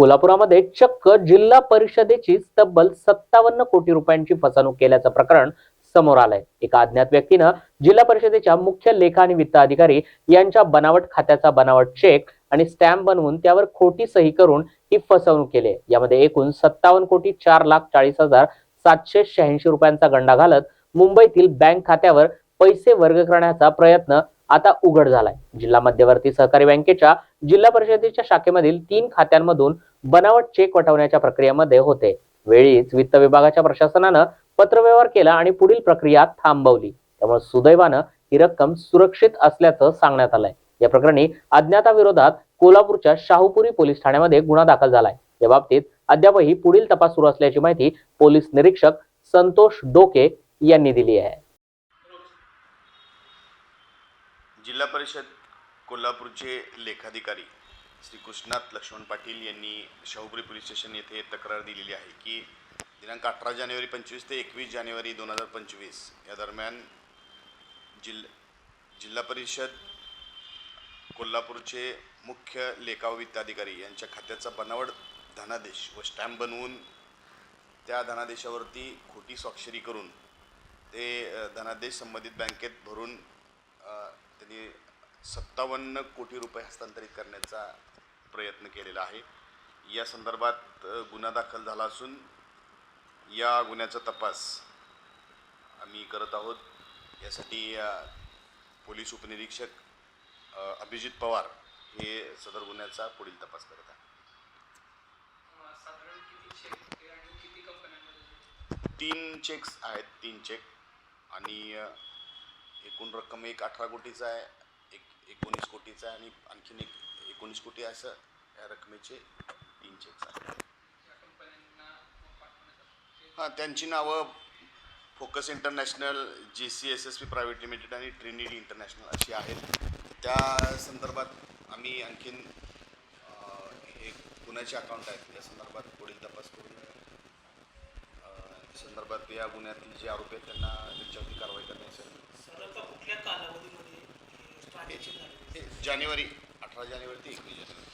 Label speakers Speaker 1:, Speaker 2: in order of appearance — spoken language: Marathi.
Speaker 1: कोल्हापुरामध्ये चक्क जिल्हा परिषदेची तब्बल सत्तावन्न कोटी रुपयांची फसवणूक केल्याचं प्रकरण समोर आलंय. एका अज्ञात व्यक्तीनं जिल्हा परिषदेच्या मुख्य लेखा आणि वित्त अधिकारी यांच्या बनावट खात्याचा बनावट चेक आणि स्टॅम्प बनवून त्यावर खोटी सही करून ही फसवणूक केली. यामध्ये एकूण सत्तावन्न कोटी चार लाख चाळीस हजार सातशे शहाऐंशी रुपयांचा गंडा घालत मुंबईतील बँक खात्यावर पैसे वर्ग करण्याचा प्रयत्न आता उघड झालाय. जिल्हा मध्यवर्ती सहकारी बँकेच्या जिल्हा परिषदेच्या शाखेमधील तीन खात्यांमधून बनावट चेक वटवण्याच्या प्रक्रियेमध्ये होते. वेळीच वित्त विभागाच्या प्रशासनानं पत्रव्यवहार केला आणि पुढील प्रक्रिया थांबवली. त्यामुळे सुदैवानं ही रक्कम सुरक्षित असल्याचं सांगण्यात आलंय. या प्रकरणी अज्ञाताविरोधात कोल्हापूरच्या शाहूपुरी पोलीस ठाण्यामध्ये गुन्हा दाखल झालाय. या बाबतीत अद्यापही पुढील तपास सुरू असल्याची माहिती पोलीस निरीक्षक संतोष डोके यांनी दिली आहे.
Speaker 2: जिल्हा परिषद कोल्हापूरचे लेखाधिकारी श्री कृष्णात लक्ष्मण पाटील यांनी शाहूपुरी पोलीस स्टेशन येथे तक्रार दिलेली आहे की दिनांक अठरा जानेवारी पंचवीस ते एकवीस जानेवारी दोन हजार पंचवीस या दरम्यान जिल्ह जिल्हा परिषद कोल्हापूरचे मुख्य लेखा वित्ताधिकारी यांच्या खात्याचा बनावट धनादेश व स्टॅम्प बनवून त्या धनादेशावरती खोटी स्वाक्षरी करून ते धनादेश संबंधित बँकेत भरून त्यांनी सत्तावन्न कोटी रुपये हस्तांतरित करण्याचा प्रयत्न केलेला आहे. या संदर्भात गुन्हा दाखल झाला असून या गुन्ह्याचा तपास आम्ही करत आहोत. यासाठी पोलीस उपनिरीक्षक अभिजित पवार हे सदर गुन्ह्याचा पुढील तपास करत आहे तीन चेक्स आहेत तीन चेक आणि एकूण रक्कम एक अठरा कोटीचा आहे एक एकोणीस कोटीचा आहे आणि आणखीन एक एकोणीस कोटी असं या रकमेचे तीन चेक्स आहेत. हां त्यांची नावं focus international J C S S P private limited आणि ट्रिनिटी इंटरनॅशनल अशी आहेत. त्या संदर्भात आम्ही आणखीन एक हे गुन्ह्याचे अकाउंट आहेत. या संदर्भात पुढील तपास करून संदर्भात या गुन्ह्यातील जे आरोपी आहेत त्यांना त्यांच्यावरती कारवाई करतात
Speaker 3: साधारणतः कुठल्या कालावधीमध्ये हे ट्रान्झॅक्शन झाले
Speaker 2: हे जानेवारी अठरा जानेवारी ते एकवीस जानेवारी.